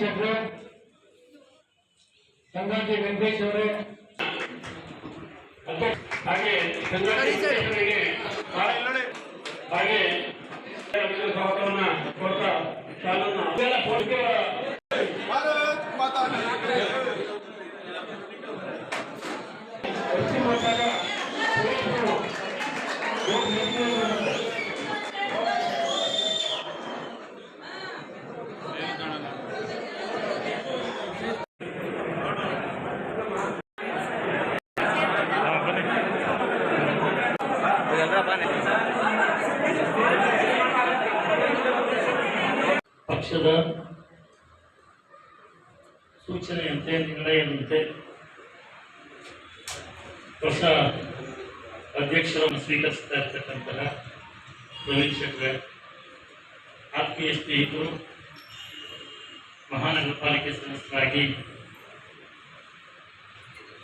ಪ್ರವೀಣ್ ಶೆಟ್ರು ಸಂಗಾತಿ ವೆಂಕಟೇಶ್ ಅವರು ಅಧ್ಯಕ್ಷ ಹಾಗೆ ಸಂಗಾತಿ ವೆಂಕಟೇಶ್ವರಿಗೆ ಹಾಗೆ ಸ್ವಾಗತವನ್ನ ಕೊಡ್ತಾ ಶಾಲನ್ನ ಇದೆಲ್ಲ ಕೊಡ್ತೀವ ಪಶ್ಚಿಮ ಬಂಗಾಳ ಪಕ್ಷದ ಸೂಚನೆಯಂತೆ, ನಿರ್ಣಯದಂತೆ ಹೊಸ ಅಧ್ಯಕ್ಷರನ್ನು ಸ್ವೀಕರಿಸ್ತಾ ಇರ್ತಕ್ಕಂತಹ ಪ್ರವೀಣ್ ಶೆಟ್ರೆ ಆತ್ಮೀಯ ಸ್ನೇಹಿತರು ಮಹಾನಗರ ಪಾಲಿಕೆ ಸದಸ್ಯರಾಗಿ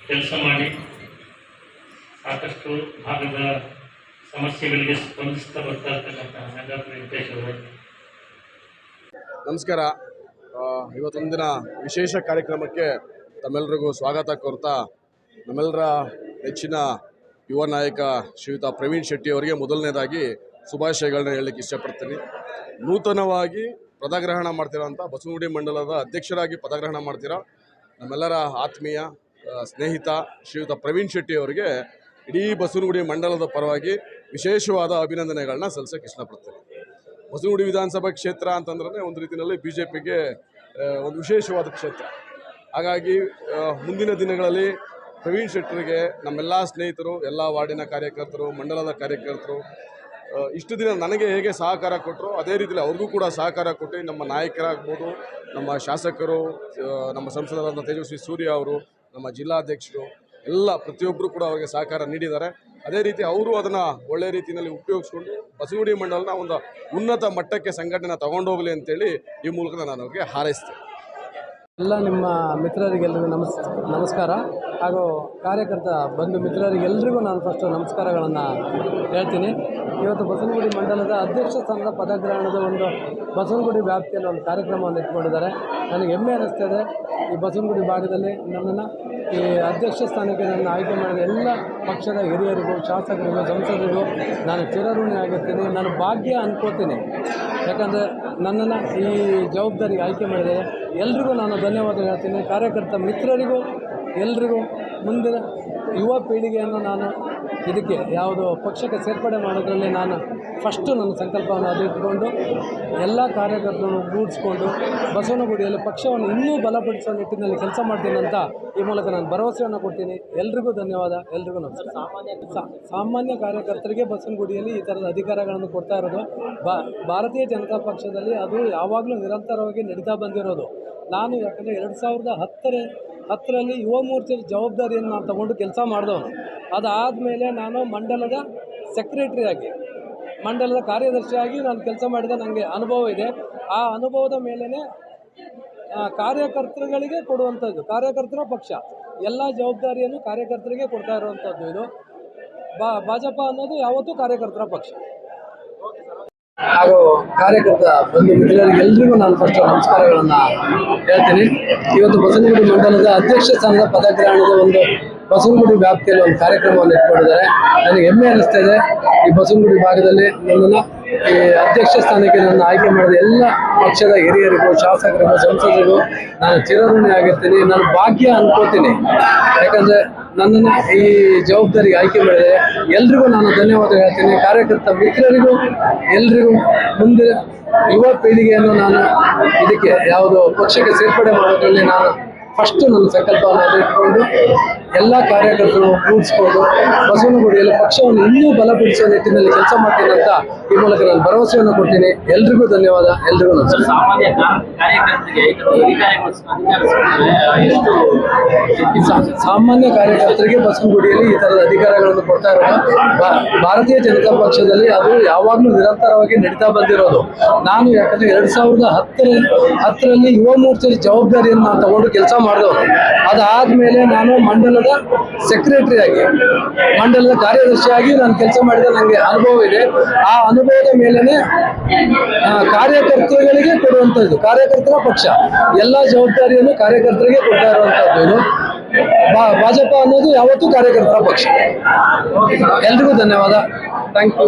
ಕೆಲಸ ಮಾಡಿ ಸಾಕಷ್ಟು ಭಾಗದ ಸಮಸ್ಯೆಗಳಿಗೆ ಸ್ಪಂದಿಸ್ತಾ ಬರ್ತಾ ಇರ್ತಕ್ಕಂತಹ ನಗರ ವೆಂಕಟೇಶ್ ನಮಸ್ಕಾರ. ಇವತ್ತೊಂದಿನ ವಿಶೇಷ ಕಾರ್ಯಕ್ರಮಕ್ಕೆ ತಮ್ಮೆಲ್ಲರಿಗೂ ಸ್ವಾಗತ ಕೋರ್ತಾ ನಮ್ಮೆಲ್ಲರ ನೆಚ್ಚಿನ ಯುವ ನಾಯಕ ಶ್ರೀಯುತ ಪ್ರವೀಣ್ ಶೆಟ್ಟಿ ಅವರಿಗೆ ಮೊದಲನೇದಾಗಿ ಶುಭಾಶಯಗಳನ್ನ ಹೇಳಲಿಕ್ಕೆ ಇಷ್ಟಪಡ್ತೀನಿ. ನೂತನವಾಗಿ ಪದಗ್ರಹಣ ಮಾಡ್ತಿರೋಂಥ ಬಸವಗುಡಿ ಮಂಡಲದ ಅಧ್ಯಕ್ಷರಾಗಿ ಪದಗ್ರಹಣ ಮಾಡ್ತಿರೋ. ನಮ್ಮೆಲ್ಲರ ಆತ್ಮೀಯ ಸ್ನೇಹಿತ ಶ್ರೀಯುತ ಪ್ರವೀಣ್ ಶೆಟ್ಟಿ ಅವರಿಗೆ ಇಡೀ ಬಸವನಗುಡಿ ಮಂಡಲದ ಪರವಾಗಿ ವಿಶೇಷವಾದ ಅಭಿನಂದನೆಗಳನ್ನ ಸಲ್ಲಿಸೋಕೆ ಇಷ್ಟಪಡ್ತೀನಿ. ಹೊಸಗುಡಿ ವಿಧಾನಸಭಾ ಕ್ಷೇತ್ರ ಅಂತಂದ್ರೆ ಒಂದು ರೀತಿಯಲ್ಲಿ ಬಿ ಜೆ ಪಿಗೆ ಒಂದು ವಿಶೇಷವಾದ ಕ್ಷೇತ್ರ. ಹಾಗಾಗಿ ಮುಂದಿನ ದಿನಗಳಲ್ಲಿ ಪ್ರವೀಣ್ ಶೆಟ್ಟರಿಗೆ ನಮ್ಮೆಲ್ಲ ಸ್ನೇಹಿತರು, ಎಲ್ಲ ವಾರ್ಡಿನ ಕಾರ್ಯಕರ್ತರು, ಮಂಡಲದ ಕಾರ್ಯಕರ್ತರು ಇಷ್ಟು ದಿನ ನನಗೆ ಹೇಗೆ ಸಹಕಾರ ಕೊಟ್ಟರು ಅದೇ ರೀತಿಯಲ್ಲಿ ಅವ್ರಿಗೂ ಕೂಡ ಸಹಕಾರ ಕೊಟ್ಟು ನಮ್ಮ ನಾಯಕರಾಗ್ಬೋದು, ನಮ್ಮ ಶಾಸಕರು ನಮ್ಮ ಸಂಸದರಾದ ತೇಜಸ್ವಿ ಸೂರ್ಯ ಅವರು, ನಮ್ಮ ಜಿಲ್ಲಾಧ್ಯಕ್ಷರು, ಎಲ್ಲ ಪ್ರತಿಯೊಬ್ಬರು ಕೂಡ ಅವರಿಗೆ ಸಹಕಾರ ನೀಡಿದ್ದಾರೆ. ಅದೇ ರೀತಿ ಅವರು ಅದನ್ನು ಒಳ್ಳೆ ರೀತಿಯಲ್ಲಿ ಉಪಯೋಗಿಸ್ಕೊಂಡು ಬಸಗುಡಿ ಮಂಡಲನ ಒಂದು ಉನ್ನತ ಮಟ್ಟಕ್ಕೆ ಸಂಘಟನೆ ತಗೊಂಡೋಗಲಿ ಅಂತೇಳಿ ಈ ಮೂಲಕ ನಾನು ಅವ್ರಿಗೆ ಹಾರೈಸ್ತೇನೆ. ಎಲ್ಲ ನಿಮ್ಮ ಮಿತ್ರರಿಗೆಲ್ಲರಿಗೂ ನಮಸ್, ನಮಸ್ಕಾರ. ಹಾಗೂ ಕಾರ್ಯಕರ್ತ ಬಂಧು ಮಿತ್ರರಿಗೆಲ್ಲರಿಗೂ ನಾನು ಫಸ್ಟು ನಮಸ್ಕಾರಗಳನ್ನು ಹೇಳ್ತೀನಿ. ಇವತ್ತು ಬಸವನಗುಡಿ ಮಂಡಲದ ಅಧ್ಯಕ್ಷ ಸ್ಥಾನದ ಪದಗ್ರಹಣದ ಒಂದು ಬಸವನಗುಡಿ ವ್ಯಾಪ್ತಿಯಲ್ಲಿ ಒಂದು ಕಾರ್ಯಕ್ರಮವನ್ನು ಇಟ್ಕೊಂಡಿದ್ದಾರೆ. ನನಗೆ ಹೆಮ್ಮೆ ಅನ್ನಿಸ್ತದೆ ಈ ಬಸವನಗುಡಿ ಭಾಗದಲ್ಲಿ ನನ್ನನ್ನು ಈ ಅಧ್ಯಕ್ಷ ಸ್ಥಾನಕ್ಕೆ ನನ್ನ ಆಯ್ಕೆ ಮಾಡಿದ ಎಲ್ಲ ಪಕ್ಷದ ಹಿರಿಯರಿಗೂ, ಶಾಸಕರಿಗೂ, ಸಂಸದರಿಗೂ ನಾನು ಚಿರಋಣಿ ಆಗಿರ್ತೀನಿ. ನಾನು ಭಾಗ್ಯ ಅನ್ಕೋತೀನಿ. ಯಾಕಂದರೆ ನನ್ನನ್ನು ಈ ಜವಾಬ್ದಾರಿಗೆ ಆಯ್ಕೆ ಮಾಡಿದರೆ ಎಲ್ರಿಗೂ ನಾನು ಧನ್ಯವಾದ ಹೇಳ್ತೀನಿ. ಕಾರ್ಯಕರ್ತ ಮಿತ್ರರಿಗೂ, ಎಲ್ರಿಗೂ ಮುಂದಿನ ಯುವ ಪೀಳಿಗೆಯನ್ನು ನಾನು ಇದಕ್ಕೆ ಯಾವುದು ಪಕ್ಷಕ್ಕೆ ಸೇರ್ಪಡೆ ಮಾಡೋದ್ರಲ್ಲಿ ನಾನು ಫಸ್ಟು ನನ್ನ ಸಂಕಲ್ಪವನ್ನು ಅದು ಇಟ್ಕೊಂಡು ಎಲ್ಲ ಕಾರ್ಯಕರ್ತರನ್ನು ಗೂಡಿಸ್ಕೊಂಡು ಬಸವನಗುಡಿಯಲ್ಲಿ ಪಕ್ಷವನ್ನು ಇನ್ನೂ ಬಲಪಡಿಸುವ ನಿಟ್ಟಿನಲ್ಲಿ ಕೆಲಸ ಮಾಡ್ತೀನಿ ಅಂತ ಈ ಮೂಲಕ ನಾನು ಭರವಸೆಯನ್ನು ಕೊಡ್ತೀನಿ. ಎಲ್ರಿಗೂ ಧನ್ಯವಾದ. ಎಲ್ರಿಗೂ ನಮಸ್ಕಾರ. ಸಾಮಾನ್ಯ ಕಾರ್ಯಕರ್ತರಿಗೆ ಬಸವನಗುಡಿಯಲ್ಲಿ ಈ ಥರದ ಅಧಿಕಾರಗಳನ್ನು ಕೊಡ್ತಾ ಇರೋದು ಭಾರತೀಯ ಜನತಾ ಪಕ್ಷದಲ್ಲಿ ಅದು ಯಾವಾಗಲೂ ನಿರಂತರವಾಗಿ ನಡೀತಾ ಬಂದಿರೋದು. ನಾನು ಯಾಕಂದರೆ ಎರಡು ಸಾವಿರದ ಹತ್ತರ ಹತ್ತರಲ್ಲಿ ಯುವ ಮೂರ್ತಿಯ ಜವಾಬ್ದಾರಿಯನ್ನು ನಾನು ತಗೊಂಡು ಕೆಲಸ ಮಾಡಿದವನು. ಅದಾದಮೇಲೆ ನಾನು ಮಂಡಲದ ಸೆಕ್ರೆಟರಿಯಾಗಿ ಮಂಡಲದ ಕಾರ್ಯದರ್ಶಿಯಾಗಿ ನಾನು ಕೆಲಸ ಮಾಡಿದ ನನಗೆ ಅನುಭವ ಇದೆ. ಆ ಅನುಭವದ ಮೇಲೇ ಕಾರ್ಯಕರ್ತರುಗಳಿಗೆ ಕೊಡುವಂಥದ್ದು, ಕಾರ್ಯಕರ್ತರ ಪಕ್ಷ. ಎಲ್ಲ ಜವಾಬ್ದಾರಿಯನ್ನು ಕಾರ್ಯಕರ್ತರಿಗೆ ಕೊಡ್ತಾ ಇರುವಂಥದ್ದು ಇದು. ಭಾಜಪ ಅನ್ನೋದು ಯಾವತ್ತೂ ಕಾರ್ಯಕರ್ತರ ಪಕ್ಷ. ಹಾಗೂ ಕಾರ್ಯಕರ್ತ ಬಂಧು ಮಿತ್ರರಿಗೆಲ್ಲರಿಗೂ ನಾನು ಫಸ್ಟ್ ನಮಸ್ಕಾರಗಳನ್ನು ಹೇಳ್ತೀನಿ. ಇವತ್ತು ಬಸವನಗುಡಿ ಮಂಡಲದ ಅಧ್ಯಕ್ಷ ಸ್ಥಾನದ ಪದಗ್ರಹಣದ ಒಂದು ಬಸವನಗುಡಿ ವ್ಯಾಪ್ತಿಯಲ್ಲಿ ಒಂದು ಕಾರ್ಯಕ್ರಮವನ್ನು ಇಟ್ಕೊಂಡಿದ್ದಾರೆ. ನನಗೆ ಹೆಮ್ಮೆ ಅನ್ನಿಸ್ತಾ ಇದೆ. ಈ ಬಸವನಗುಡಿ ಭಾಗದಲ್ಲಿ ನನ್ನನ್ನು ಈ ಅಧ್ಯಕ್ಷ ಸ್ಥಾನಕ್ಕೆ ನನ್ನ ಆಯ್ಕೆ ಮಾಡಿದ ಎಲ್ಲ ಪಕ್ಷದ ಹಿರಿಯರಿಗೂ, ಶಾಸಕರಿಗೂ, ಸಂಸದರಿಗೂ ನಾನು ಚಿರಋಣಿ ಆಗಿರ್ತೀನಿ ನಾನು ಭಾಗ್ಯ ಅನ್ಕೋತೀನಿ. ಯಾಕಂದರೆ ನನ್ನನ್ನು ಈ ಜವಾಬ್ದಾರಿಗೆ ಆಯ್ಕೆ ಮಾಡಿದೆ ಎಲ್ರಿಗೂ ನಾನು ಧನ್ಯವಾದ ಹೇಳ್ತೀನಿ. ಕಾರ್ಯಕರ್ತ ಮಿತ್ರರಿಗೂ, ಎಲ್ರಿಗೂ ಮುಂದೆ ಯುವ ಪೀಳಿಗೆಯನ್ನು ನಾನು ಇದಕ್ಕೆ ಯಾವುದು ಪಕ್ಷಕ್ಕೆ ಸೇರ್ಪಡೆ ಮಾಡೋದ್ರಲ್ಲಿ ನಾನು ಫಸ್ಟು ನನ್ನ ಸಂಕಲ್ಪವನ್ನು ಇಟ್ಕೊಂಡು ಎಲ್ಲ ಕಾರ್ಯಕರ್ತರು ಕೂಡಿಸ್ಕೊಂಡು ಬಸವನಗುಡಿಯಲ್ಲಿ ಪಕ್ಷವನ್ನು ಇನ್ನೂ ಬಲಪಡಿಸುವ ನಿಟ್ಟಿನಲ್ಲಿ ಕೆಲಸ ಮಾಡ್ತೀನಿ ಅಂತ ಈ ಮೂಲಕ ನಾನು ಭರವಸೆಯನ್ನು ಕೊಡ್ತೀನಿ. ಎಲ್ರಿಗೂ ಧನ್ಯವಾದ. ಎಲ್ರಿಗೂ ನಮಸ್ಕಾರ. ಸಾಮಾನ್ಯ ಕಾರ್ಯಕರ್ತರಿಗೆ ಬಸವನಗುಡಿಯಲ್ಲಿ ಈ ತರದ ಅಧಿಕಾರಗಳನ್ನು ಕೊಡ್ತಾ ಇರೋದು. ಭಾರತೀಯ ಜನತಾ ಪಕ್ಷದಲ್ಲಿ ಅದು ಯಾವಾಗಲೂ ನಿರಂತರವಾಗಿ ನಡೀತಾ ಬಂದಿರೋದು. ನಾನು ಯಾಕಂದ್ರೆ ಎರಡ್ ಸಾವಿರದ ಹತ್ತರ ಹತ್ತರಲ್ಲಿ ಯುವ ಮೋರ್ಚೆ ಜವಾಬ್ದಾರಿಯನ್ನು ನಾನು ತಗೊಂಡು ಕೆಲಸ ಮಾಡಿದವನು. ಅದಾದ್ಮೇಲೆ ನಾನು ಮಂಡಲದ ಮಂಡಲದ ಸೆಕ್ರೆಟರಿಯಾಗಿ ಮಂಡಲದ ಕಾರ್ಯದರ್ಶಿಯಾಗಿ ನಾನು ಕೆಲಸ ಮಾಡಿದ ನನಗೆ ಅನುಭವ ಇದೆ. ಆ ಅನುಭವದ ಮೇಲೆನೆ ಆ, ಕಾರ್ಯಕರ್ತರುಗಳಿಗೆ ಕೊಡುವಂಥದ್ದು ಕಾರ್ಯಕರ್ತರ ಪಕ್ಷ ಎಲ್ಲ ಜವಾಬ್ದಾರಿಯನ್ನು ಕಾರ್ಯಕರ್ತರಿಗೆ ಕೊಡ್ತಾ ಇರುವಂಥದ್ದು ಇದು. ಭಾಜಪ ಅನ್ನೋದು ಯಾವತ್ತೂ ಕಾರ್ಯಕರ್ತರ ಪಕ್ಷ. ಎಲ್ರಿಗೂ ಧನ್ಯವಾದ. Thank you